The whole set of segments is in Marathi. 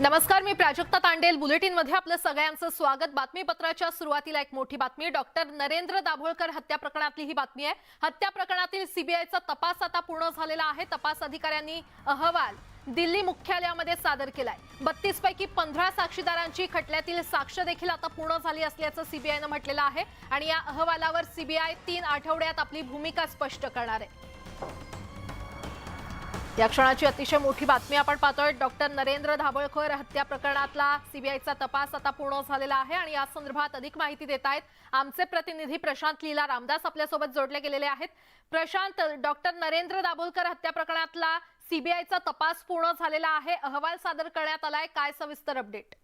नमस्कार मी प्राजक्ता तांडेल. बुलेटिनमध्ये आपलं सगळ्यांचं स्वागत. बातमीपत्राच्या सुरुवातीला एक मोठी बातमी. डॉक्टर नरेंद्र दाभोळकर हत्या प्रकरणातली ही बातमी आहे. हत्या प्रकरणातील सीबीआयचा तपास आता पूर्ण झालेला आहे. तपास अधिकाऱ्यांनी अहवाल दिल्ली मुख्यालयामध्ये सादर केलाय. बत्तीस पैकी पंधरा साक्षीदारांची खटल्यातील साक्ष देखील आता पूर्ण झाली असल्याचं सीबीआयनं म्हटलेलं आहे. आणि या अहवालावर सीबीआय तीन आठवड्यात आपली भूमिका स्पष्ट करणार आहे. या क्षणाची अतिशय मोठी बातमी आपण पाहतोय. डॉक्टर नरेंद्र धाबळकर हत्या प्रकरणातला सीबीआयचा तपास आता पूर्ण झालेला आहे आणि या संदर्भात अधिक माहिती देत आहेत आमचे प्रतिनिधी प्रशांत लीला रामदास आपल्यासोबत जोडले गेलेले आहेत. प्रशांत डॉक्टर नरेंद्र दाभोलकर हत्या प्रकरणातला सीबीआयचा तपास पूर्ण झालेला आहे. अहवाल सादर करण्यात आलाय. काय सविस्तर अपडेट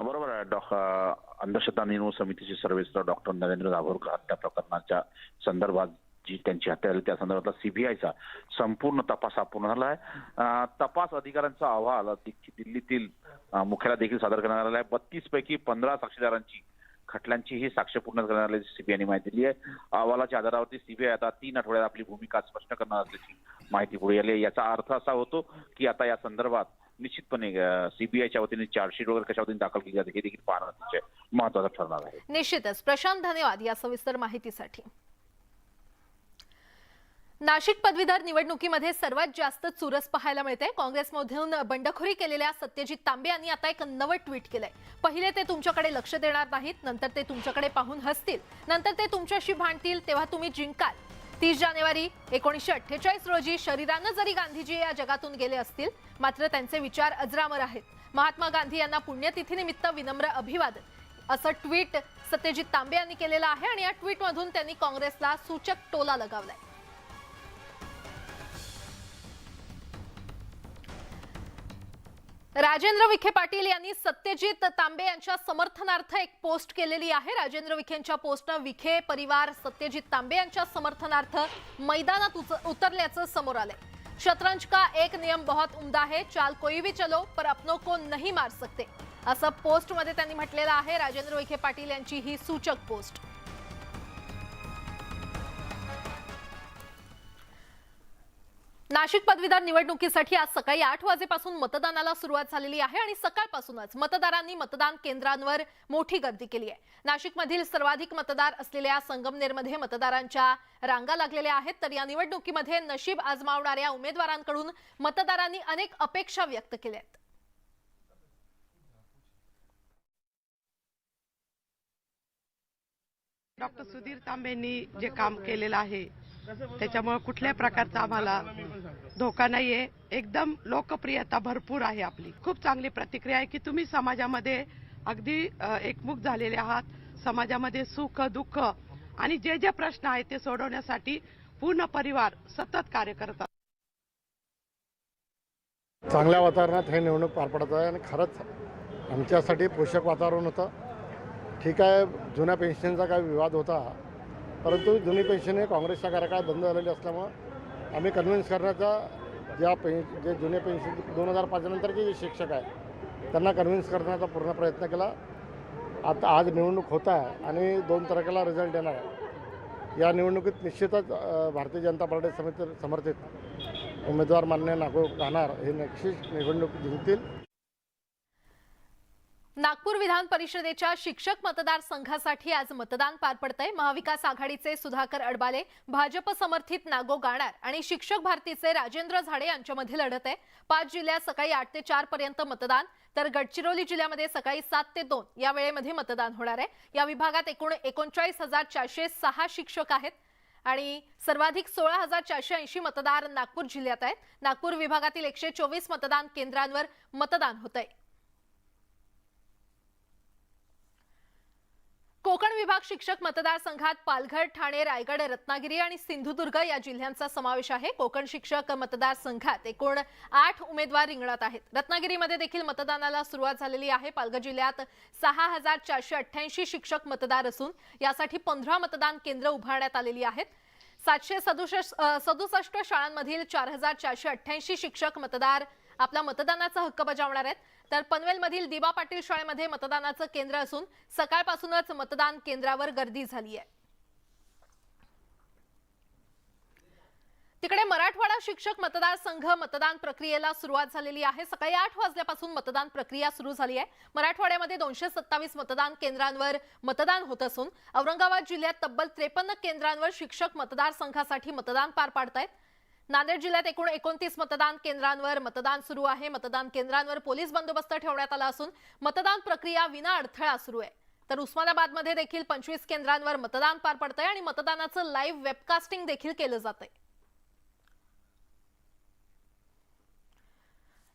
बरोबर आहे. अंधश्रद्धा निर्मूलन समितीचे सर्वेस्तर डॉक्टर नरेंद्र दाभोलकर हत्या प्रकरणाच्या संदर्भात जी त्यांची हत्या झाली त्या संदर्भातला सीबीआयचा संपूर्ण तपास हा पूर्ण झाला आहे. तपास अधिकाऱ्यांचा अहवाल दिल्लीतील अ, देखील सादर करण्यात आला आहे. बत्तीस पैकी पंधरा साक्षीदारांची खटल्यांची ही साक्ष पूर्ण करण्यात आल्याची सीबीआयने माहिती दिली आहे. अहवालाच्या आधारावरती सीबीआय आता तीन आठवड्यात आपली भूमिका स्पष्ट करणार असल्याची माहिती पुढे आली आहे. याचा अर्थ असा होतो की आता या संदर्भात निश्चितपणे सीबीआयच्या वतीने चार्जशीट वगैरे कशा वतीने दाखल केली जाते हे देखील पाहणं महत्वाचं ठरणार आहे. निश्चितच. प्रशांत धन्यवाद या सविस्तर माहितीसाठी. नाशिक पदवीधर निवडणुकीमध्ये सर्वात जास्त चुरस पाहायला मिळते. काँग्रेसमधून बंडखोरी केलेल्या सत्यजित तांबे यांनी आता एक नवं ट्विट केलंय. पहिले ते तुमच्याकडे लक्ष देणार नाहीत नंतर ते तुमच्याकडे पाहून हसतील. नंतर ते तुमच्याशी भांडतील तेव्हा तुम्ही जिंकाल. तीस जानेवारी एकोणीसशे अठ्ठेचाळीस रोजी शरीरानं जरी गांधीजी या जगातून गेले असतील मात्र त्यांचे विचार अजरामर आहेत. महात्मा गांधी यांना पुण्यतिथीनिमित्त विनम्र अभिवादन. असं ट्विट सत्यजित तांबे यांनी केलेलं आहे आणि या ट्विटमधून त्यांनी काँग्रेसला सूचक टोला लगावलाय. राजेंद्र विखे पाटील यांनी सत्यजित तांबे यांच्या समर्थनार्थ एक पोस्ट केलेली आहे. राजेंद्र विखेंच्या पोस्टनं विखे परिवार सत्यजित तांबे यांच्या समर्थनार्थ मैदानात उच- उतरल्याचं समोर आलंय. शतरंज का एक नियम बहुत उमदा है चाल कोई भी चलो पर अपनों को नहीं मार सकते. असं पोस्टमध्ये त्यांनी म्हटलेलं आहे. राजेंद्र विखे पाटील यांची ही सूचक पोस्ट. नाशिक पदवीधर निवडणुकीसाठी आज सकाळी आठ वाजेपासून मतदानाला सुरुवात झालेली आहे आणि सकाळपासूनच मतदारांनी मतदान केंद्रांवर मोठी गर्दी केली आहे. नाशिकमधील सर्वाधिक मतदार असलेल्या संगमनेरमध्ये मतदारांच्या रांगा लागलेल्या आहेत तर या निवडणुकीमध्ये नशीब आजमावणाऱ्या उमेदवारांकडून मतदारांनी अनेक अपेक्षा व्यक्त केल्या आहेत. डॉक्टर सुधीर तांबेंनी जे काम केलेलं आहे त्याच्यामुळे कुठल्या प्रकारचा आम्हाला धोका नाहीये. एकदम लोकप्रियता भरपूर आहे आपली. खूप चांगली प्रतिक्रिया आहे की तुम्ही समाजामध्ये अगदी एकमुख झालेले आहात. समाजामध्ये सुख दुःख आणि जे जे प्रश्न आहेत ते सोडवण्यासाठी पूर्ण परिवार सतत कार्य करतात चांगल्या वातावरणात हे निवडणूक पार पडत आहे आणि खरंच आमच्यासाठी पोषक वातावरण होतं. ठीक आहे जुन्या पेन्शनचा काही विवाद होता. परंतु जुनी पेन्शन हे काँग्रेसच्या कार्यकाळात बंद झालेली असल्यामुळं आम्ही कन्व्हिन्स करण्याचा ज्या पे जे जुने पेन्शन दोन हजार पाचनंतरचे जे शिक्षक आहे त्यांना कन्व्हिन्स करण्याचा पूर्ण प्रयत्न केला. आता आज निवडणूक होत आहे आणि दोन तारखेला रिझल्ट येणार आहे. या निवडणुकीत निश्चितच भारतीय जनता पार्टी समिती समर्थित उमेदवार मान्य नागो राहणार. हे नक्कीच निवडणूक जिंकतील. नागपूर विधान परिषदेच्या शिक्षक मतदारसंघासाठी आज मतदान पार पडतंय. महाविकास आघाडीचे सुधाकर अडबाले भाजप समर्थित नागो गाणार आणि शिक्षक भारतीचे राजेंद्र झाडे यांच्यामध्ये लढत आहे. पाच जिल्ह्यात सकाळी आठ ते चार पर्यंत मतदान तर गडचिरोली जिल्ह्यामध्ये सकाळी सात ते दोन या वेळेमध्ये मतदान होणार आहे. या विभागात एकूण एकोणचाळीस हजार चारशे सहा शिक्षक आहेत आणि सर्वाधिक सोळा हजार चारशे ऐंशी मतदार नागपूर जिल्ह्यात आहेत. नागपूर विभागातील एकशे चोवीस मतदान केंद्रांवर मतदान होत आहे कोकण विभाग शिक्षक मतदारसंघात पालघर ठाणे रायगड रत्नागिरी आणि सिंधुदुर्ग या जिल्ह्यांचा समावेश आहे. कोकण शिक्षक मतदारसंघात एकूण आठ उमेदवार रिंगणात आहेत. रत्नागिरीमध्ये देखील मतदानाला सुरुवात झालेली आहे. पालघर जिल्ह्यात सहा हजार चारशे अठ्ठ्याऐंशी शिक्षक मतदार असून यासाठी पंधरा मतदान केंद्र उभारण्यात आलेली आहेत. सातशे सदुसष्ट सदुसष्ट शाळांमधील चार हजार चारशे अठ्ठ्याऐंशी शिक्षक मतदार आपला मतदानाचा हक्क बजावणार आहेत. तर पनवेलमधील दिबा पाटील शाळेमध्ये मतदानाचं केंद्र असून सकाळपासूनच मतदान केंद्रावर गर्दी झाली आहे. तिकडे मराठवाडा शिक्षक मतदारसंघ मतदान प्रक्रियेला सुरुवात झालेली आहे. सकाळी आठ वाजल्यापासून मतदान प्रक्रिया सुरू झाली आहे. मराठवाड्यामध्ये दोनशे सत्तावीस मतदान केंद्रांवर मतदान होत असून औरंगाबाद जिल्ह्यात तब्बल त्रेपन्न केंद्रांवर शिक्षक मतदारसंघासाठी मतदान पार पाडत आहेत नांदेड जिल्ह्यात एकूण एकोणतीस मतदान केंद्रांवर मतदान सुरू आहे. मतदान केंद्रांवर पोलीस बंदोबस्त ठेवण्यात आला असून मतदान प्रक्रिया विना अडथळा सुरू आहे. तर उस्मानाबादमध्ये देखील पंचवीस केंद्रांवर मतदान पार पडतंय आणि मतदानाचं लाईव्ह वेबकास्टिंग देखील केलं जातंय.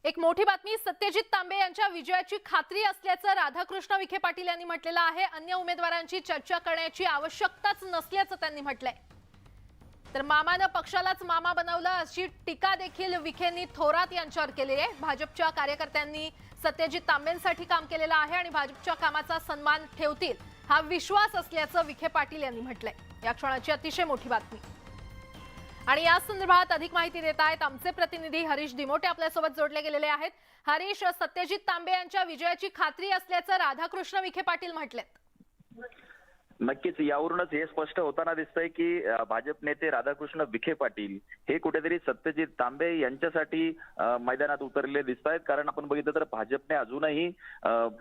एक मोठी बातमी सत्यजित तांबे यांच्या विजयाची खात्री असल्याचं राधाकृष्ण विखे पाटील यांनी म्हटलेलं आहे. अन्य उमेदवारांची चर्चा करण्याची आवश्यकताच नसल्याचं त्यांनी म्हटलंय. तर मामानं पक्षालाच मामा बनवलं अशी टीका देखील विखेंनी थोरात यांच्यावर केली आहे. भाजपच्या कार्यकर्त्यांनी सत्यजित तांबेंसाठी काम केलेलं आहे आणि भाजपच्या कामाचा सन्मान ठेवतील हा विश्वास असल्याचं विखे पाटील यांनी म्हटलंय. या क्षणाची अतिशय मोठी बातमी. आणि या संदर्भात अधिक माहिती देत आहेत आमचे प्रतिनिधी हरीश दिमोटे आपल्यासोबत जोडले गेलेले आहेत. हरीश सत्यजित तांबे यांच्या विजयाची खात्री असल्याचं राधाकृष्ण विखे पाटील म्हटलेत. नक्कीच यावरूनच हे स्पष्ट होताना दिसतंय की भाजप नेते राधाकृष्ण विखे पाटील हे कुठेतरी सत्यजित तांबे यांच्यासाठी मैदानात उतरलेले दिसत आहेत कारण आपण बघितलं तर भाजपने अजूनही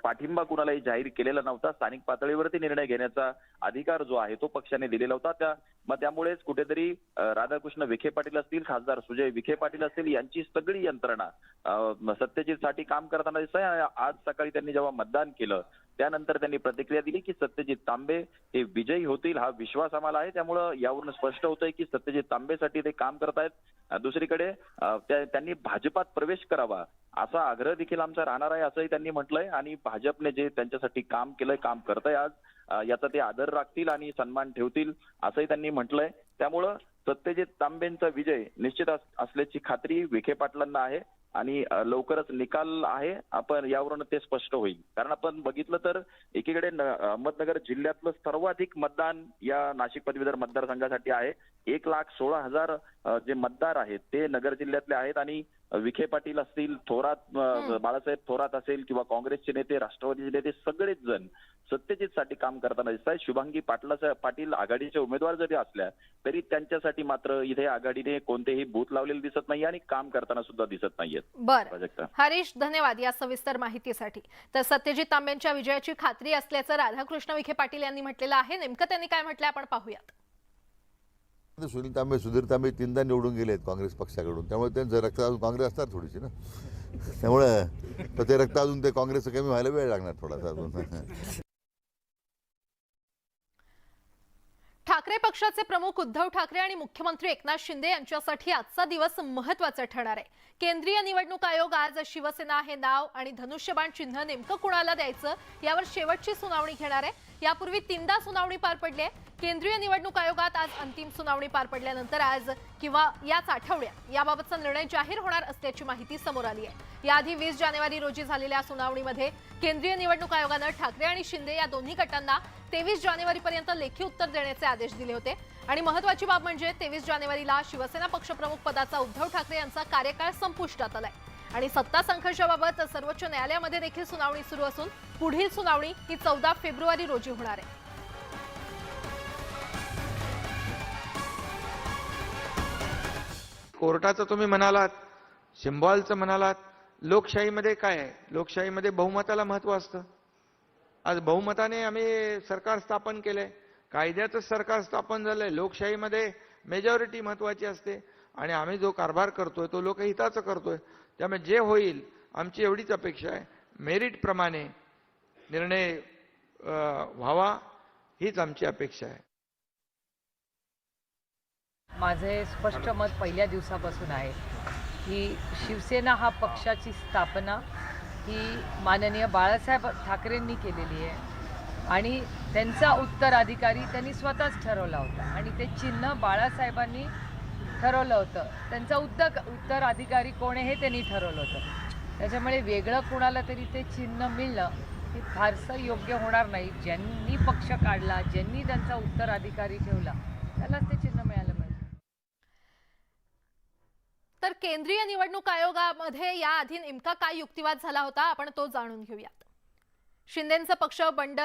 पाठिंबा कुणालाही जाहीर केलेला नव्हता. स्थानिक पातळीवरती निर्णय घेण्याचा अधिकार जो आहे तो पक्षाने दिलेला होता. त्या मग त्यामुळेच कुठेतरी राधाकृष्ण विखे पाटील असतील खासदार सुजय विखे पाटील असतील यांची सगळी यंत्रणा अ, सत्यजितसाठी काम करताना दिसत आहे आज सकाळी त्यांनी जेव्हा मतदान केलं त्यानंतर त्यांनी प्रतिक्रिया दिली की सत्यजित तांबे हे विजयी होतील हा विश्वास आम्हाला आहे. त्यामुळं यावरून स्पष्ट होतंय की सत्यजित तांबेसाठी ते काम करतायत दुसरीकडे त्यांनी भाजपात प्रवेश करावा असा आग्रह देखील आमचा राहणार आहे असंही त्यांनी म्हटलंय. आणि भाजपने जे त्यांच्यासाठी काम केलंय काम करतंय आज याचा ते आदर राखतील आणि सन्मान ठेवतील असंही त्यांनी म्हटलंय. त्यामुळं सत्यजित तांबेंचा विजय निश्चित असल्याची खात्री विखे पाटलांना आहे. आणि लवकरच निकाल आहे. आपण यावरून ते स्पष्ट होईल. कारण आपण बघितलं तर एकीकडे न- अहमदनगर जिल्ह्यातलं सर्वाधिक मतदान या नाशिक पदवीधर मतदारसंघासाठी आहे. एक लाख सोळा हजार जे मतदार आहेत ते नगर जिल्ह्यातले आहेत. आणि विखे पाटील असतील थोरात. बाळासाहेब थोरात असेल किंवा काँग्रेसचे नेते राष्ट्रवादीचे नेते सगळेच जण सत्यजित साठी काम करताना दिसत आहेत. शुभांगी पाटला पाटील आघाडीचे उमेदवार जरी असल्या तरी त्यांच्यासाठी मात्र इथे आघाडीने कोणतेही बूथ लावलेले दिसत नाही आणि काम करताना सुद्धा दिसत नाहीयेत. बरं. हरीश धन्यवाद या सविस्तर माहितीसाठी. तर सत्यजित तांबेंच्या विजयाची खात्री असल्याचं राधाकृष्ण विखे पाटील यांनी म्हटलेलं आहे. नेमकं त्यांनी काय म्हटलंय आपण पाहूयात. सुनील तांबे सुधीर तांबे तीनदा निवडून गेलेत काँग्रेस पक्षाकडून. त्यामुळे त्यांचं रक्त अजून काँग्रेस असणार थोडीशी ना? त्यामुळे तर ते रक्त अजून ते काँग्रेसचं कमी व्हायला वेळ लागणार थोडासा अजून. ठाकरे पक्षाचे प्रमुख उद्धव ठाकरे आणि मुख्यमंत्री एकनाथ शिंदे यांच्यासाठी आजचा दिवस महत्त्वाचा ठरणार आहे. केंद्रीय निवडणूक आयोग आज शिवसेना हे नाव आणि धनुष्यबाण चिन्ह नेमकं कुणाला द्यायचं यावर शेवटची सुनावणी घेणार आहे. यापूर्वी तीनदा सुनावणी पार पडली आहे. केंद्रीय निवडणूक आयोगात आज अंतिम सुनावणी पार पडल्यानंतर आज किंवा याच आठवड्यात याबाबतचा निर्णय जाहीर होणार असल्याची माहिती समोर आली आहे. याआधी वीस जानेवारी रोजी झालेल्या सुनावणीमध्ये केंद्रीय निवडणूक आयोगानं ठाकरे आणि शिंदे या दोन्ही गटांना तेवीस जानेवारीपर्यंत लेखी उत्तर देण्याचे आदेश दिले होते. आणि महत्वाची बाब म्हणजे तेवीस जानेवारीला शिवसेना पक्षप्रमुख पदाचा उद्धव ठाकरे यांचा कार्यकाळ संपुष्टात आलाय. आणि सत्ता संघर्षाबाबत सर्वोच्च न्यायालयामध्ये देखील सुनावणी सुरू असून पुढील सुनावणी ही चौदा फेब्रुवारी रोजी होणार आहे. कोर्टाचं तुम्ही म्हणालात सिम्बॉलचं म्हणालात लोकशाहीमध्ये काय आहे? लोकशाहीमध्ये बहुमताला महत्त्व असतं. आज बहुमताने आम्ही सरकार स्थापन केलंय. कायद्याचं सरकार स्थापन झालंय. लोकशाहीमध्ये मेजॉरिटी महत्वाची असते. आणि आम्ही जो कारभार करतोय तो लोकहिताचं करतोय. त्यामुळे जे होईल आमची एवढीच अपेक्षा आहे. मेरिटप्रमाणे निर्णय व्हावा हीच आमची अपेक्षा आहे. माझे स्पष्ट मत पहिल्या दिवसापासून आहे की शिवसेना हा पक्षाची स्थापना ही माननीय बाळासाहेब ठाकरेंनी केलेली आहे. आणि त्यांचा उत्तराधिकारी त्यांनी स्वतःच ठरवला होता. आणि ते चिन्ह बाळासाहेबांनी ठरवलं होतं. त्यांचा उत्तर उत्तराधिकारी कोण आहे हे त्यांनी ठरवलं होतं. त्याच्यामुळे वेगळं कुणाला तरी ते चिन्ह मिळणं हे फारसं योग्य होणार नाही. ज्यांनी पक्ष काढला ज्यांनी त्यांचा उत्तराधिकारी ठेवला त्यालाच ते चिन्ह मिळालं पाहिजे. तर केंद्रीय निवडणूक आयोगामध्ये या आधी नेमका काय युक्तिवाद झाला होता आपण तो जाणून घेऊयात. शिंदेचं पक्ष बंड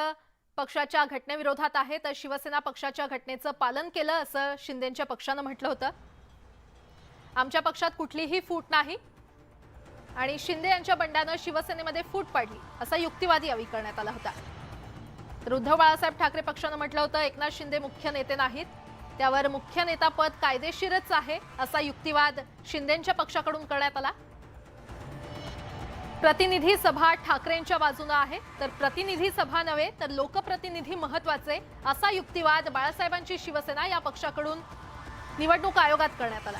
पक्षाच्या घटनेविरोधात आहे तर शिवसेना पक्षाच्या घटनेचं पालन केलं असं शिंदेच्या पक्षानं म्हटलं होतं. आमच्या पक्षात कुठलीही फूट नाही आणि शिंदे यांच्या बंडानं शिवसेनेमध्ये फूट पाडली असा युक्तिवाद यावेळी करण्यात आला होता. तर उद्धव बाळासाहेब ठाकरे पक्षानं म्हटलं होतं एकनाथ शिंदे मुख्य नेते नाहीत त्यावर मुख्य नेता पद कायदेशीरच आहे असा युक्तिवाद शिंदेच्या पक्षाकडून करण्यात आला. प्रतिनिधी सभा ठाकरेंच्या बाजूनं आहे. तर प्रतिनिधी सभा नव्हे तर लोकप्रतिनिधी महत्त्वाचे असा युक्तिवाद बाळासाहेबांची शिवसेना या पक्षाकडून निवडणूक आयोगात करण्यात आला.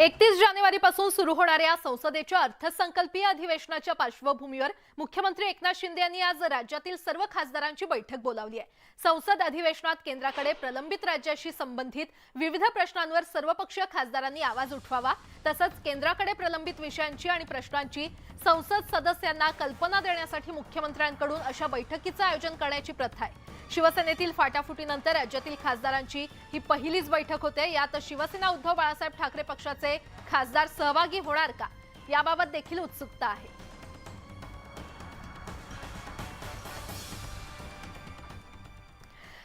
एकतीस जानेवारीपासून सुरू होणाऱ्या संसदेच्या अर्थसंकल्पीय अधिवेशनाच्या पार्श्वभूमीवर मुख्यमंत्री एकनाथ शिंदे यांनी आज राज्यातील सर्व खासदारांची बैठक बोलावली आहे. संसद अधिवेशनात केंद्राकडे प्रलंबित राज्याशी संबंधित विविध प्रश्नांवर सर्वपक्षीय खासदारांनी आवाज उठवावा तसंच केंद्राकडे प्रलंबित विषयांची आणि प्रश्नांची संसद सदस्यांना कल्पना देण्यासाठी मुख्यमंत्र्यांकडून अशा बैठकीचं आयोजन करण्याची प्रथा आहे. शिवसेनेतील फाटाफुटीनंतर राज्यातील खासदारांची ही पहिलीच बैठक होते. यात शिवसेना उद्धव बाळासाहेब ठाकरे पक्षाचे खासदार सहभागी होणार का? याबाबत देखील उत्सुकता आहे.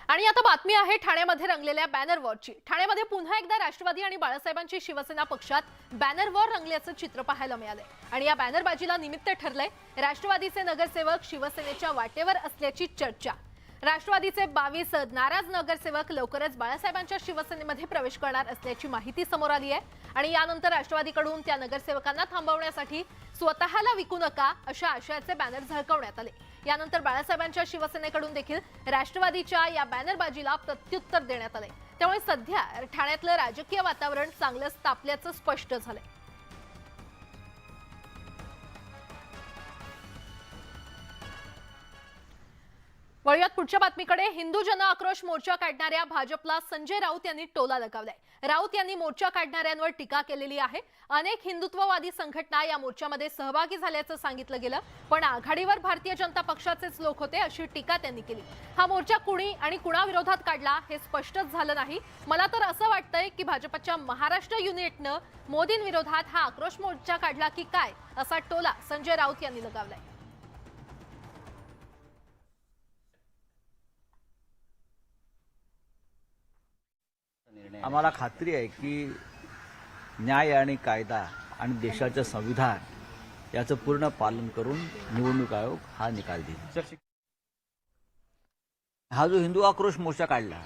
आणि आता बातमी आहे ठाण्यामध्ये रंगलेल्या बॅनर वॉरची. ठाण्यामध्ये पुन्हा एकदा राष्ट्रवादी आणि बाळासाहेबांची शिवसेना पक्षात बॅनर वॉर रंगल्याचं चित्र पाहायला मिळालंय. आणि या बॅनरबाजीला निमित्त ठरलंय राष्ट्रवादीचे नगरसेवक शिवसेनेच्या वाटेवर असल्याची चर्चा. राष्ट्रवादीचे बावीस नाराज नगरसेवक लवकरच बाळासाहेबांच्या शिवसेनेमध्ये प्रवेश करणार असल्याची माहिती समोर आली आहे. आणि यानंतर राष्ट्रवादीकडून त्या नगरसेवकांना थांबवण्यासाठी स्वतःला विकू नका अशा आशयाचे बॅनर झळकवण्यात आले. यानंतर बाळासाहेबांच्या शिवसेनेकडून देखील राष्ट्रवादीच्या या बॅनरबाजीला प्रत्युत्तर देण्यात आले. त्यामुळे सध्या ठाण्यातलं राजकीय वातावरण चांगलंच तापल्याचं स्पष्ट झालंय. वळूयात पुढच्या बातमीकडे. हिंदू जन आक्रोश मोर्चा काढणाऱ्या भाजपला संजय राऊत यांनी टोला लगावलाय. राऊत यांनी मोर्चा काढणाऱ्यांवर टीका केलेली आहे. अनेक हिंदुत्ववादी संघटना या मोर्चामध्ये सहभागी झाल्याचं सांगितलं गेलं पण आघाडीवर भारतीय जनता पक्षाचेच लोक होते अशी टीका त्यांनी केली. हा मोर्चा कुणी आणि कुणाविरोधात काढला हे स्पष्टच झालं नाही. मला तर असं वाटतंय की भाजपच्या महाराष्ट्र युनिटनं मोदींविरोधात हा आक्रोश मोर्चा काढला की काय असा टोला संजय राऊत यांनी लगावलाय. आम्हाला खात्री आहे की न्याय आणि कायदा आणि देशाचं संविधान याचं पूर्ण पालन करून निवडणूक आयोग हा निकाल देईल. हा जो हिंदू आक्रोश मोर्चा काढला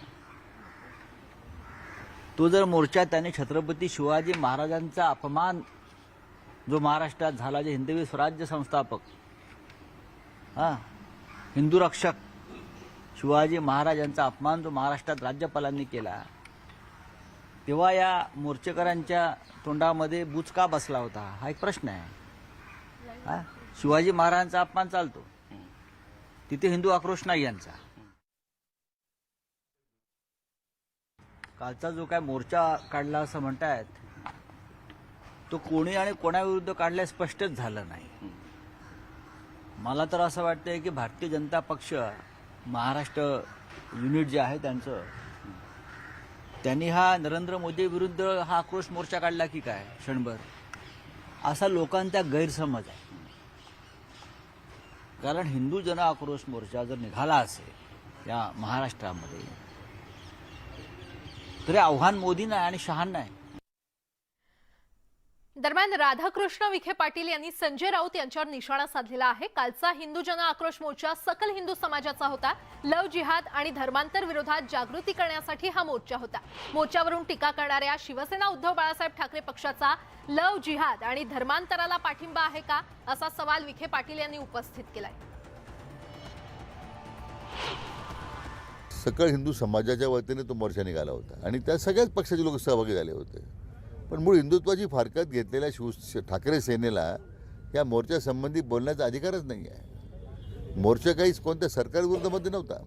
तो जर मोर्चा त्याने छत्रपती शिवाजी महाराजांचा अपमान जो महाराष्ट्रात झाला जे हिंदवी स्वराज्य संस्थापक हा हिंदू रक्षक शिवाजी महाराजांचा अपमान जो महाराष्ट्रात राज्यपालांनी केला तेव्हा या मोर्चेकरांच्या तोंडामध्ये बुचका बसला होता? हा एक प्रश्न आहे. हा? शिवाजी महाराजांचा अपमान चालतो. तिथे हिंदू आक्रोश नाही यांचा. कालचा जो काय मोर्चा काढला असं म्हणतायत तो कोणी आणि कोणाविरुद्ध काढला स्पष्टच झालं नाही. मला तर असं वाटतंय की भारतीय जनता पक्ष महाराष्ट्र युनिट जे आहे त्यांचं त्यांनी हा नरेंद्र मोदी विरुद्ध हा आक्रोश मोर्चा काढला की काय? क्षणभर. असा लोकांचा गैरसमज आहे. कारण हिंदू जन आक्रोश मोर्चा जर निघाला असेल या महाराष्ट्रामध्ये तरी आव्हान मोदींना आहे आणि शहांना आहे. दरम्यान राधाकृष्ण विखे पाटील यांनी संजय राऊत यांच्यावर निशाणा साधलेला आहे. कालचा हिंदू जन आक्रोश मोर्चा सकल हिंदू समाजाचा होता. लव जिहाद आणि धर्मांतर विरोधात जागृती करण्यासाठी हा मोर्चा होता. मोर्चावरून टीका करणाऱ्या शिवसेना उद्धव बाळासाहेब ठाकरे पक्षाचा लव जिहाद आणि धर्मांतराला पाठिंबा आहे का असा सवाल विखे पाटील यांनी उपस्थित केलाय. सकल हिंदू समाजाच्या वतीने तो मोर्चा निघाला होता आणि त्या सगळ्याच पक्षाचे लोक सहभागी झाले होते. पण मूळ हिंदुत्वाची फारकत घेतलेल्या शिव ठाकरे सेनेला या मोर्चासंबंधी बोलण्याचा अधिकारच नाही आहे. मोर्चा काहीच कोणत्या सरकारविरुद्धमध्ये नव्हता.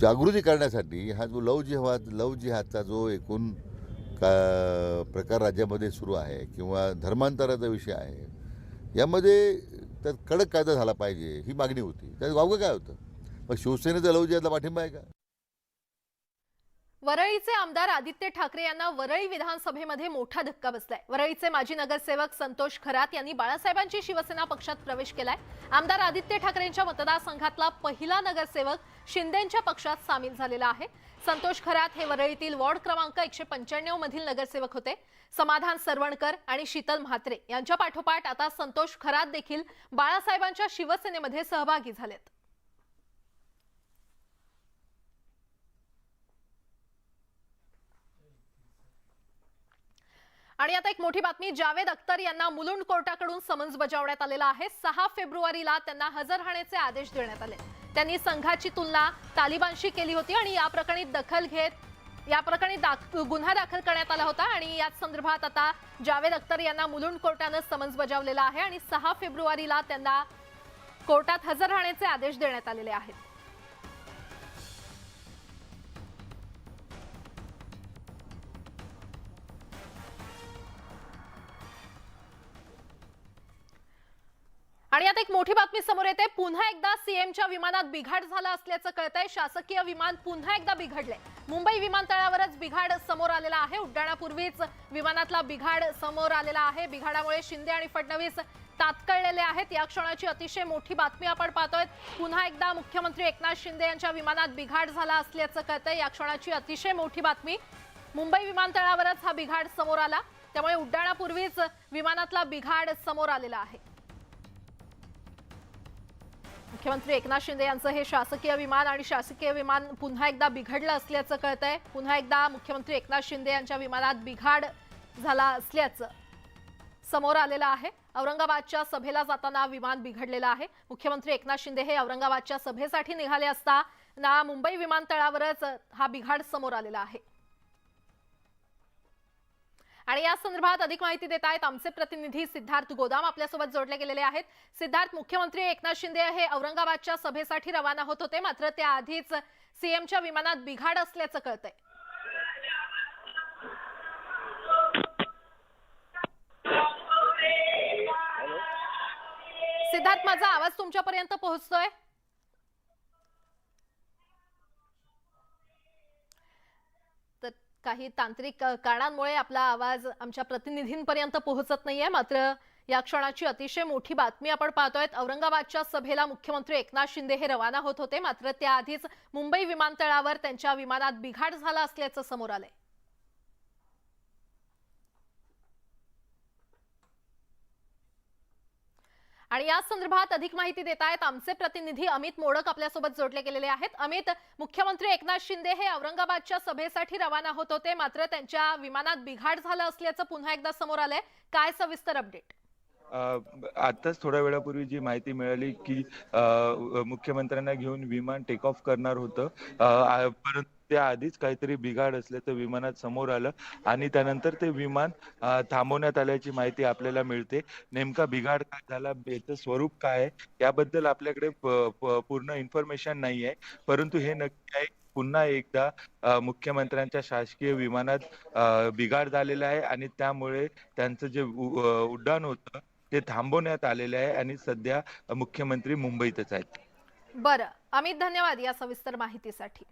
जागृती करण्यासाठी हा जो लव जिहाद लव जिहादचा जो एकूण का प्रकार राज्यामध्ये सुरू आहे किंवा धर्मांतराचा विषय आहे यामध्ये त्यात कडक कायदा झाला पाहिजे ही मागणी होती. त्यात वावगं काय होतं? मग शिवसेनेचा लव जिहादला पाठिंबा आहे का? वरळीचे आमदार आदित्य ठाकरे यांना वरळी विधानसभेमध्ये मोठा धक्का बसलाय. वरळीचे माजी नगरसेवक संतोष खरात यांनी बाळासाहेबांची शिवसेना पक्षात प्रवेश केलाय. आमदार आदित्य ठाकरेंच्या मतदारसंघातला पहिला नगरसेवक शिंदेच्या पक्षात सामील झालेला आहे. संतोष खरात हे वरळीतील वॉर्ड क्रमांक एकशे पंच्याण्णव मधील नगरसेवक होते. समाधान सरवणकर आणि शीतल म्हात्रे यांच्या पाठोपाठ आता संतोष खरात देखील बाळासाहेबांच्या शिवसेनेमध्ये सहभागी झालेत. आणि आता एक मोठी बातमी जावेद अख्तर यांना मुलुंड कोर्टाकडून समन्स बजावण्यात आलेला आहे. सहा फेब्रुवारीला त्यांना हजर राहण्याचे आदेश देण्यात आले. त्यांनी संघाची तुलना तालिबानशी केली होती आणि या प्रकरणी दखल घेत या प्रकरणी दाख- गुन्हा दाखल करण्यात आला होता आणि याच संदर्भात आता जावेद अख्तर यांना मुलुंड कोर्टानं समन्स बजावलेला आहे आणि सहा फेब्रुवारीला त्यांना कोर्टात हजर राहण्याचे आदेश देण्यात आलेले आहेत. आणि आता एक मोठी बातमी समोर येते. पुन्हा एकदा सीएमच्या विमानात बिघाड झाला असल्याचं कळतंय. शासकीय विमान पुन्हा एकदा बिघडले मुंबई विमानतळावरच बिघाड समोर आलेला आहे. उड्डाणापूर्वीच विमानातला बिघाड समोर आलेला आहे. बिघाडामुळे शिंदे आणि फडणवीस तात्कळलेले आहेत. या क्षणाची अतिशय मोठी बातमी आपण पाहतोय. पुन्हा एकदा मुख्यमंत्री एकनाथ शिंदे यांच्या विमानात बिघाड झाला असल्याचं कळतंय. या क्षणाची अतिशय मोठी बातमी. मुंबई विमानतळावरच हा बिघाड समोर आला. त्यामुळे उड्डाणापूर्वीच विमानातला बिघाड समोर आलेला आहे. मुख्यमंत्री एकनाथ शिंदे यांचं हे शासकीय विमान आणि शासकीय विमान पुन्हा एकदा बिघडलं असल्याचं कळतंय. पुन्हा एकदा मुख्यमंत्री एकनाथ शिंदे यांच्या विमानात बिघाड झाला असल्याचं समोर आलेलं आहे. औरंगाबादच्या सभेला जाताना विमान बिघडलेलं आहे. मुख्यमंत्री एकनाथ शिंदे हे औरंगाबादच्या सभेसाठी निघाले असता ना मुंबई विमानतळावरच हा बिघाड समोर आलेला आहे. आणि या संदर्भात अधिक माहिती देत आहेत आमचे प्रतिनिधी सिद्धार्थ गोदाम आपल्यासोबत जोडले गेलेले आहेत. सिद्धार्थ मुख्यमंत्री एकनाथ शिंदे हे औरंगाबादच्या सभेसाठी रवाना होत होते. मात्र त्याआधीच सीएमच्या विमानात बिघाड असल्याचं कळतंय. सिद्धार्थ माझा आवाज तुमच्यापर्यंत पोहोचतोय? काही तांत्रिक कारणांमुळे आपला आवाज आमच्या प्रतिनिधींपर्यंत पोहोचत नाहीये. मात्र या क्षणाची अतिशय मोठी बातमी आपण पाहतोय. औरंगाबादच्या सभेला मुख्यमंत्री एकनाथ शिंदे हे रवाना होत होते. मात्र त्याआधीच मुंबई विमानतळावर त्यांच्या विमानात बिघाड झाला असल्याचं समोर आलंय. आणि या संदर्भात अधिक माहिती देत आहेत आमचे प्रतिनिधी अमित मोडक आपल्यासोबत जोडले गेलेले आहेत. अमित मुख्यमंत्री एकनाथ शिंदे हे औरंगाबादच्या सभेसाठी रवाना होत होते मात्र त्यांच्या विमानात बिघाड झालं असल्याचं पुन्हा एकदा समोर आलंय. काय सविस्तर अपडेट आताच थोड्या वेळापूर्वी जी माहिती मिळाली की मुख्यमंत्र्यांना घेऊन विमान टेक ऑफ करणार होतं. परंतु त्याआधीच काहीतरी बिघाड असल्याचं विमानात समोर आलं आणि त्यानंतर ते विमान थांबवण्यात आल्याची माहिती आपल्याला मिळते. नेमका बिघाड काय झाला? याचं स्वरूप काय आहे? याबद्दल आपल्याकडे पूर्ण इन्फॉर्मेशन नाही आहे. परंतु हे नक्की आहे. पुन्हा एकदा मुख्यमंत्र्यांच्या शासकीय विमानात बिघाड झालेला आहे आणि त्यामुळे त्यांचं जे उड्डाण होतं ते थांबवण्यात आलेले आहे आणि सध्या मुख्यमंत्री मुंबईतच आहेत. बरं अमित धन्यवाद या सविस्तर माहितीसाठी.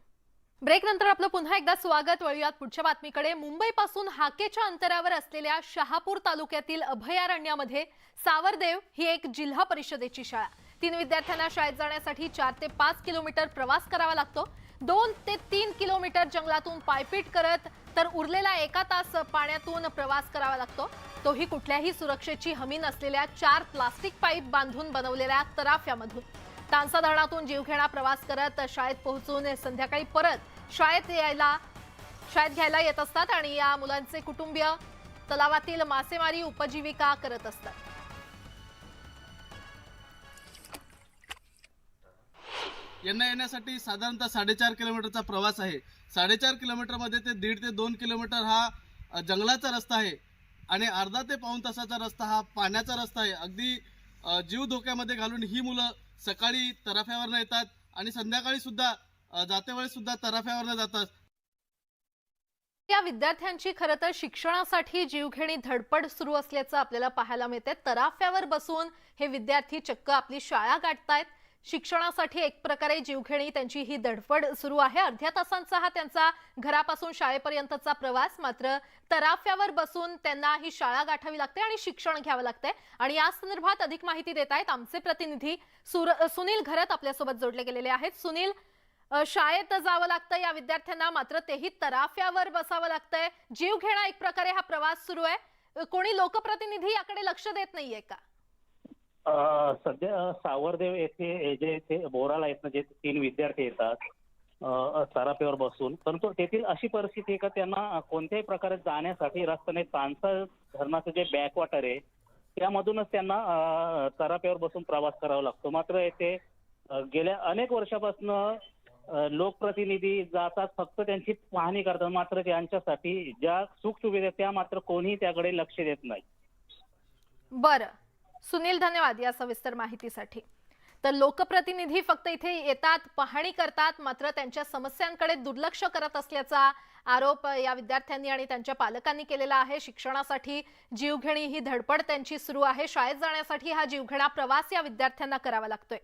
ब्रेक नंतर आपलं पुन्हा एकदा स्वागत. वळूयात पुढच्या बातमीकडे. मुंबईपासून हाकेच्या अंतरावर असलेल्या शहापूर तालुक्यातील अभयारण्यामध्ये सावरदेव ही एक जिल्हा परिषदेची शाळा. तीन विद्यार्थ्यांना शाळेत जाण्यासाठी चार ते पाच किलोमीटर प्रवास करावा लागतो. दोन ते तीन किलोमीटर जंगलातून पायपीट करत तर उरलेला एका तास पाण्यातून प्रवास करावा लागतो. तोही कुठल्याही सुरक्षेची हमी नसलेल्या चार प्लास्टिक पाईप बांधून बनवलेल्या तराफ्यामधून. तानसा धरणातून जीवघेणा प्रवास करत शाळेत पोहोचून संध्याकाळी परत शाळेत यायला शाळेत घ्यायला येत असतात आणि या मुलांचे कुटुंबीय तलावातील मासेमारी उपजीविका करत असतात. यांना येण्यासाठी साधारणतः साडेचार किलोमीटरचा प्रवास आहे. साडेचार किलोमीटरमध्ये ते दीड ते दोन किलोमीटर हा जंगलाचा रस्ता आहे. आणि अर्धा ते पाऊण तासाचा रस्ता हा पाण्याचा रस्ता आहे. अगदी जीव धोक्यामध्ये घालून ही मुलं सकाळी तराफ्यावरनं येतात आणि संध्याकाळी सुद्धा जातेवेळी सुद्धा तराफ्यावरनं जातात. या विद्यार्थ्यांची खरं तर शिक्षणासाठी जीवघेणी धडपड सुरू असल्याचं आपल्याला पाहायला मिळते तराफ्यावर बसून हे विद्यार्थी चक्क आपली शाळा गाठतायत. शिक्षणासाठी एक प्रकारे जीवघेणी त्यांची ही धडपड सुरू आहे. अर्ध्या तासांचा हा त्यांचा घरापासून शाळेपर्यंतचा प्रवास. मात्र तराफ्यावर बसून त्यांना ही शाळा गाठावी लागते आणि शिक्षण घ्यावं लागतंय आणि या संदर्भात अधिक माहिती देत आहेत आमचे प्रतिनिधी सुर- सुनील घरत आपल्यासोबत जोडले गेलेले आहेत. सुनील शाळेत जावं लागतं या विद्यार्थ्यांना मात्र तेही तराफ्यावर बसावं लागतंय. जीव घेणा एक प्रकारे हा प्रवास सुरू आहे. कोणी लोकप्रतिनिधी याकडे लक्ष देत नाहीये का? सध्या सावरदेव येथे जे येथे बोराला आहेत ना जे तीन विद्यार्थी येतात अ, बसून परंतु तेथील अशी परिस्थिती आहे का त्यांना कोणत्याही प्रकारे जाण्यासाठी रस्ता नाही तानसा धरणाचं जे बॅकवॉटर आहे त्यामधूनच त्यांना अ, बसून प्रवास करावा लागतो. मात्र येथे गेल्या अनेक वर्षापासून लोकप्रतिनिधी जातात फक्त त्यांची पाहणी करतात मात्र त्यांच्यासाठी ज्या सुखसुविधा सुविधा त्या मात्र कोणीही त्याकडे लक्ष देत नाही. बरं. सुनील धन्यवाद या सविस्तर माहितीसाठी. तर लोकप्रतिनिधी फक्त इथे येतात पाहणी करतात मात्र त्यांच्या समस्यांकडे दुर्लक्ष करत असल्याचा आरोप या विद्यार्थ्यांनी आणि त्यांच्या पालकांनी केलेला आहे. शिक्षणासाठी जीवघेणी ही धडपड त्यांची सुरू आहे. शाळेत जाण्यासाठी हा जीवघेणा प्रवास या विद्यार्थ्यांना करावा लागतोय.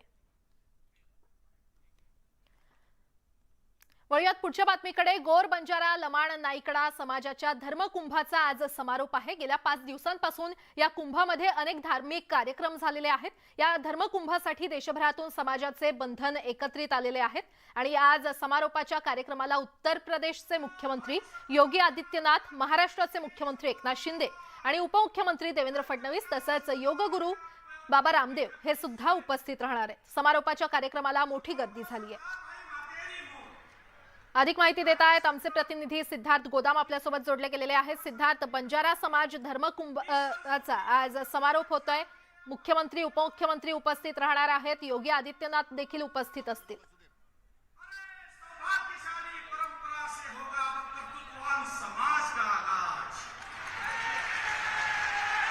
वळूयात पुढच्या बातमीकडे. गोर बंजारा लमाण नाईकडा समाजाच्या धर्मकुंभाचा आज समारोप आहे. गेल्या पाच दिवसांपासून या कुंभामध्ये अनेक धार्मिक कार्यक्रम झालेले आहेत. या धर्मकुंभासाठी देशभरातून समाजाचे बंधन एकत्रित आलेले आहेत. आणि आज समारोपाच्या कार्यक्रमाला उत्तर प्रदेशचे मुख्यमंत्री योगी आदित्यनाथ महाराष्ट्राचे मुख्यमंत्री एकनाथ शिंदे आणि उपमुख्यमंत्री देवेंद्र फडणवीस तसंच योगगुरू बाबा रामदेव हे सुद्धा उपस्थित राहणार आहेत. समारोपाच्या कार्यक्रमाला मोठी गर्दी झाली आहे. अधिक माहिती देत आहेत आमचे प्रतिनिधी सिद्धार्थ गोदाम आपल्यासोबत जोडले गेलेले आहेत. सिद्धार्थ बंजारा समाज धर्मकुंभ चा आज समारोप होतोय. मुख्यमंत्री उपमुख्यमंत्री उपस्थित राहणार आहेत. योगी आदित्यनाथ देखील उपस्थित असतील.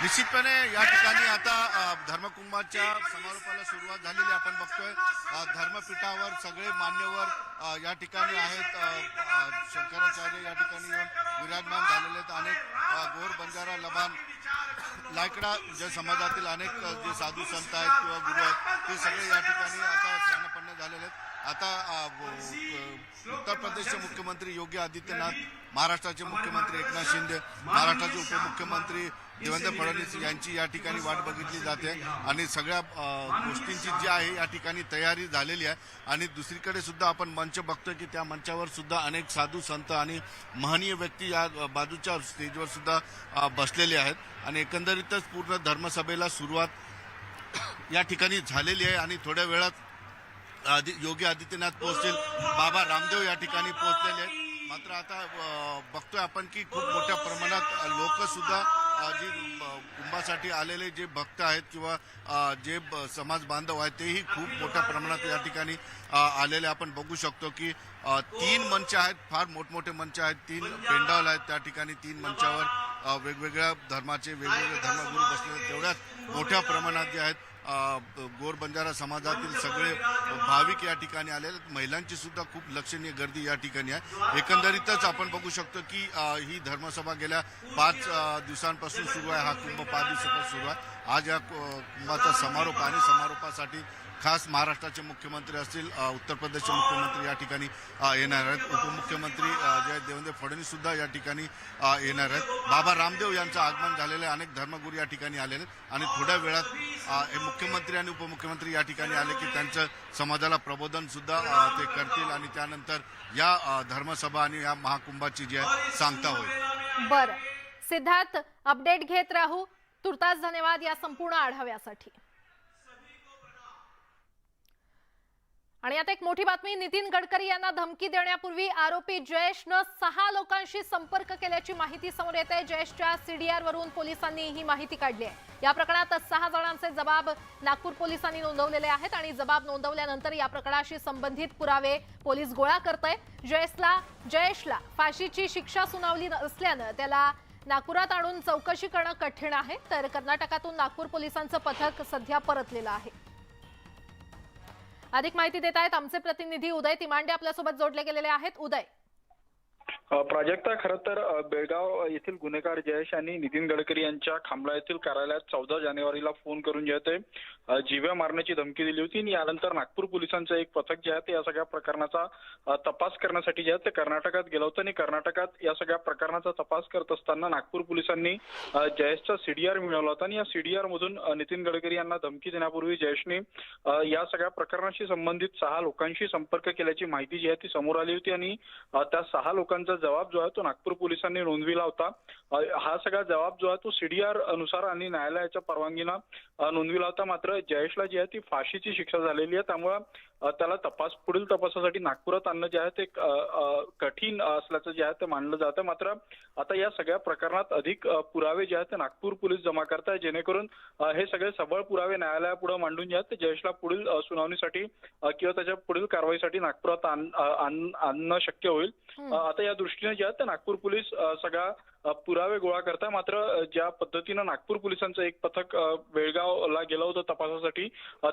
निश्चितपणे या ठिकाणी आता धर्मकुंभाच्या समारोपाला सुरुवात झालेली आपण बघतोय. धर्मपीठावर सगळे मान्यवर या ठिकाणी आहेत. शंकराचार्य या ठिकाणी येऊन विराजमान झालेले आहेत. अनेक गोर बंजारा लबान लायकडा जे समाजातील अनेक जे साधू संत आहेत किंवा गुरु आहेत ते सगळे या ठिकाणी आता स्नानपन्न झालेले आहेत. आता उत्तर प्रदेशचे मुख्यमंत्री योगी आदित्यनाथ महाराष्ट्राचे मुख्यमंत्री एकनाथ शिंदे महाराष्ट्राचे उपमुख्यमंत्री देवेंद्र फडणवीस यांची या ठिकाणी वाट बघितली जाते. आणि सगळ्या गोष्टींची जी आहे या ठिकाणी तयारी झालेली आहे. आणि दुसरीकडे सुद्धा आपण मंच बघतोय की त्या मंचावर सुद्धा अनेक साधू संत आणि महनीय व्यक्ती या बाजूच्या स्टेजवर सुद्धा बसलेले आहेत. आणि एकंदरीतच पूर्ण धर्मसभेला सुरुवात या ठिकाणी झालेली आहे. आणि थोड्या वेळात आदि योगी आदित्यनाथ पोहोचतील. बाबा रामदेव या ठिकाणी पोहोचलेले आहेत. मात्र आता बघतोय आपण की खूप मोठ्या प्रमाणात लोक सुद्धा जी कुंभासाठी आलेले जे भक्त आहेत किंवा जे समाज बांधव आहेत तेही खूप मोठ्या प्रमाणात या ठिकाणी आलेले आपण बघू शकतो की तीन मंच आहेत फार मोठमोठे मंच आहेत. तीन पेंडाल आहेत त्या ठिकाणी तीन मंचावर वेगवेगळ्या धर्माचे वेगवेगळे धर्मगुरू बसलेले तेवढ्याच मोठ्या प्रमाणात जे आहेत गोर बंजारा समाजातील सगळे भाविक या ठिकाणी आले. महिलांची सुद्धा खूप लक्षणीय गर्दी या ठिकाणी आहे. एकंदरीतच आपण बघू शकतो की ही धर्मसभा गेल्या पाच दिवसांपासून सुरू आहे. हा कुंभ पाच दिवसापासून सुरू आहे. आज या कु- कुंभाचा समारोप आणि समारोपासाठी खास महाराष्ट्राचे मुख्यमंत्री असतील उत्तर प्रदेशचे मुख्यमंत्री या ठिकाणी येणार आहेत. उपमुख्यमंत्री जे आहेत देवेंद्र फडणवीस सुद्धा या ठिकाणी येणार आहेत. बाबा रामदेव यांचं आगमन झालेलं आहे. अनेक धर्मगुरू या ठिकाणी आलेले आहेत. आणि थोड्या वेळात हे मुख्यमंत्री आणि उपमुख्यमंत्री या ठिकाणी आले की त्यांचं समाजाला प्रबोधन सुद्धा ते करतील. आणि त्यानंतर या धर्मसभा आणि या महाकुंभाची जी आहे सांगता होईल. बरं. सिद्धार्थ अपडेट घेत राहू. तुर्तास धन्यवाद या संपूर्ण आढाव्यासाठी. आणि आता एक मोठी बातमी नितीन गडकरी यांना धमकी देण्यापूर्वी आरोपी जयेशनं सहा लोकांशी संपर्क केल्याची माहिती समोर येत आहे. जयेशच्या सीडीआर वरून पोलिसांनी ही माहिती काढली आहे. या प्रकरणात सहा जणांचे जबाब नागपूर पोलिसांनी नोंदवलेले आहेत आणि जबाब नोंदवल्यानंतर या प्रकरणाशी संबंधित पुरावे पोलीस गोळा करत आहे जयेशला जयेशला फाशीची शिक्षा सुनावली असल्यानं त्याला नागपुरात आणून चौकशी करणं कठीण आहे. तर कर्नाटकातून नागपूर पोलिसांचं पथक सध्या परतलेलं आहे. अधिक माहिती देत आहेत आमचे प्रतिनिधी उदय तिमांडे आपल्यासोबत जोडले गेलेले आहेत. उदय. प्राजक्ता खरं तर बेळगाव येथील गुन्हेगार जयेश आणि नितीन गडकरी यांच्या खामळा येथील कार्यालयात चौदा जानेवारीला फोन करून जे आहे ते जीवे मारण्याची धमकी दिली होती आणि यानंतर नागपूर पोलिसांचं एक पथक जे आहे ते या सगळ्या प्रकरणाचा तपास करण्यासाठी जे आहे ते कर्नाटकात गेलं होतं आणि कर्नाटकात या सगळ्या प्रकरणाचा तपास करत असताना नागपूर पोलिसांनी जयेशचा सीडीआर मिळवला होता आणि या सीडीआर मधून नितीन गडकरी यांना धमकी देण्यापूर्वी जयेशने या सगळ्या प्रकरणाशी संबंधित सहा लोकांशी संपर्क केल्याची माहिती जी आहे ती समोर आली होती आणि त्या सहा लोकांचा जबाब जो आहे तो नागपूर पोलिसांनी नोंदविला होता. हा सगळा जबाब जो आहे तो सीडीआर अनुसार आणि न्यायालयाच्या परवानगीनं नोंदविला होता. मात्र जयेशला जी आहे ती फाशीची शिक्षा झालेली आहे त्यामुळं त्याला तपास पुढील तपासासाठी नागपुरात आणणं जे आहे ते कठीण असल्याचं जे आहे ते मानलं जातं. मात्र आता या सगळ्या प्रकरणात अधिक पुरावे जे आहेत ते नागपूर पोलीस जमा करताय. जेणेकरून हे सगळे सबळ पुरावे न्यायालयापुढे मांडून जे आहेत ते जयेशला पुढील सुनावणीसाठी किंवा त्याच्या पुढील कारवाईसाठी नागपुरात आणणं शक्य होईल. आता या दृष्टीने जे आहे ते नागपूर पोलीस सगळा पुरावे गोळा करताय. मात्र ज्या पद्धतीनं नागपूर पोलिसांचं एक पथक बेळगावला गेलं होतं तपासासाठी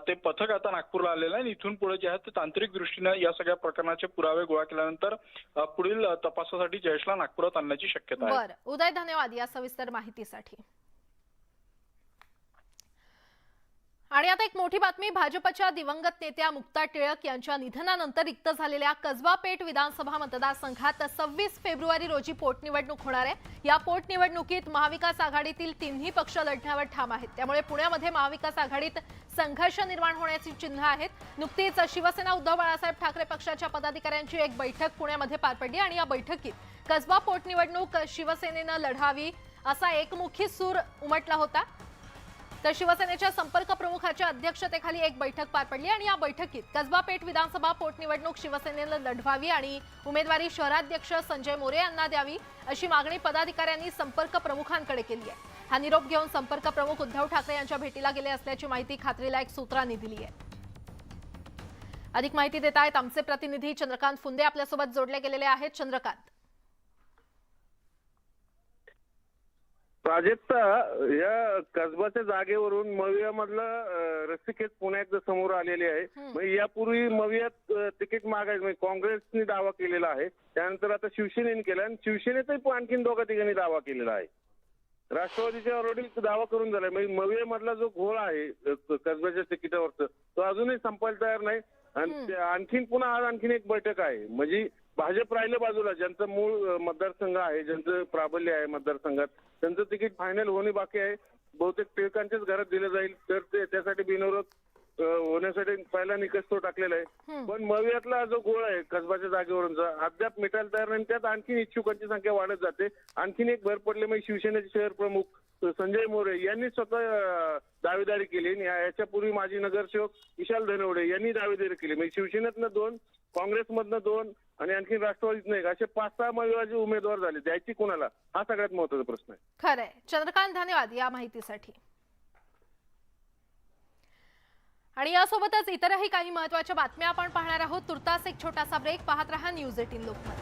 ते पथक आता नागपूरला आलेलं आहे. आणि इथून पुढे जे आहे ते तांत्रिक दृष्टीनं या सगळ्या प्रकरणाचे पुरावे गोळा केल्यानंतर पुढील तपासासाठी जयेशला नागपुरात आणण्याची शक्यता आहे. उदय धन्यवाद या सविस्तर माहितीसाठी. आणि आता एक मोठी बातमी भाजपच्या दिवंगत नेत्या मुक्ता टिळक यांच्या निधनानंतर रिक्त झालेल्या कसबा पेठ विधानसभा मतदारसंघात सव्वीस फेब्रुवारी रोजी पोटनिवडणूक होणार आहे. या पोटनिवडणुकीत महाविकास आघाडीतील तिन्ही पक्ष लढण्यावर ठाम आहेत. त्यामुळे पुण्यामध्ये महाविकास आघाडीत संघर्ष निर्माण होण्याची चिन्ह आहेत. नुकतीच शिवसेना उद्धव बाळासाहेब ठाकरे पक्षाच्या पदाधिकाऱ्यांची एक बैठक पुण्यामध्ये पार पडली आणि या बैठकीत कसबा पोटनिवडणूक शिवसेनेनं लढावी असा एकमुखी सूर उमटला होता. तर शिवसेनेच्या संपर्क प्रमुखाच्या अध्यक्षतेखाली एक बैठक पार पडली आणि या बैठकीत कसबा पेठ विधानसभा पोटनिवडणूक शिवसेनेनं लढवावी आणि उमेदवारी शहराध्यक्ष संजय मोरे यांना द्यावी अशी मागणी पदाधिकाऱ्यांनी संपर्क प्रमुखांकडे केली आहे. हा निरोप घेऊन संपर्क प्रमुख उद्धव ठाकरे यांच्या भेटीला गेले असल्याची माहिती खात्रीलायक सूत्रांनी दिली आहे. अधिक माहिती देत आहेत आमचे प्रतिनिधी चंद्रकांत फुंदे आपल्यासोबत जोडले गेलेले आहेत. चंद्रकांत. प्राजक्ता या कसबाच्या जागेवरून मविया मधलं रस्तिकेत पुन्हा एकदा समोर आलेले आहे. म्हणजे यापूर्वी मवियात तिकीट मागायचं म्हणजे काँग्रेसने दावा केलेला आहे. त्यानंतर आता शिवसेनेने केला आणि शिवसेनेचाही पण आणखीन दोघा तिघांनी दावा केलेला आहे. राष्ट्रवादीच्या ऑलरेडी दावा करून झालाय. म्हणजे मविया मधला जो घोळ आहे कसब्याच्या तिकिटावरचा तो अजूनही संपायला तयार नाही. आणि आणखीन पुन्हा आज आणखीन एक बैठक आहे. म्हणजे भाजप राहिलं बाजूला ज्यांचं मूळ मतदारसंघ आहे ज्यांचं प्राबल्य आहे मतदारसंघात त्यांचं तिकीट फायनल होणे बाकी आहे. बहुतेक टिळकांच्याच घरात दिलं जाईल तर ते त्यासाठी बिनविरोध होण्यासाठी पहिला निकष तो टाकलेला आहे. पण मवियातला जो गोळ आहे कसबाच्या जागेवरूनचा अद्याप मिटायला तयार नाही. त्यात आणखीन इच्छुकांची संख्या वाढत जाते. आणखीन एक भर पडले म्हणजे शिवसेनेचे शहर प्रमुख संजय मोरे यांनी स्वतः दावेदारी केली. आणि याच्यापूर्वी माजी नगरसेवक विशाल धनवडे यांनी दावेदारी केली. म्हणजे शिवसेनेतनं दोन काँग्रेसमधनं दोन आणि आणखी राष्ट्रवादीतनं एक. असे पाच सहा महिलाचे उमेदवार झाले. द्यायची कोणाला? हा सगळ्यात महत्त्वाचा प्रश्न आहे. खरंय. चंद्रकांत धन्यवाद या माहितीसाठी. आणि यासोबतच इतरही काही महत्त्वाच्या बातम्या आपण पाहणार आहोत. तुर्तास एक छोटासा ब्रेक. पाहत रहा न्यूज एटीन लोकमत.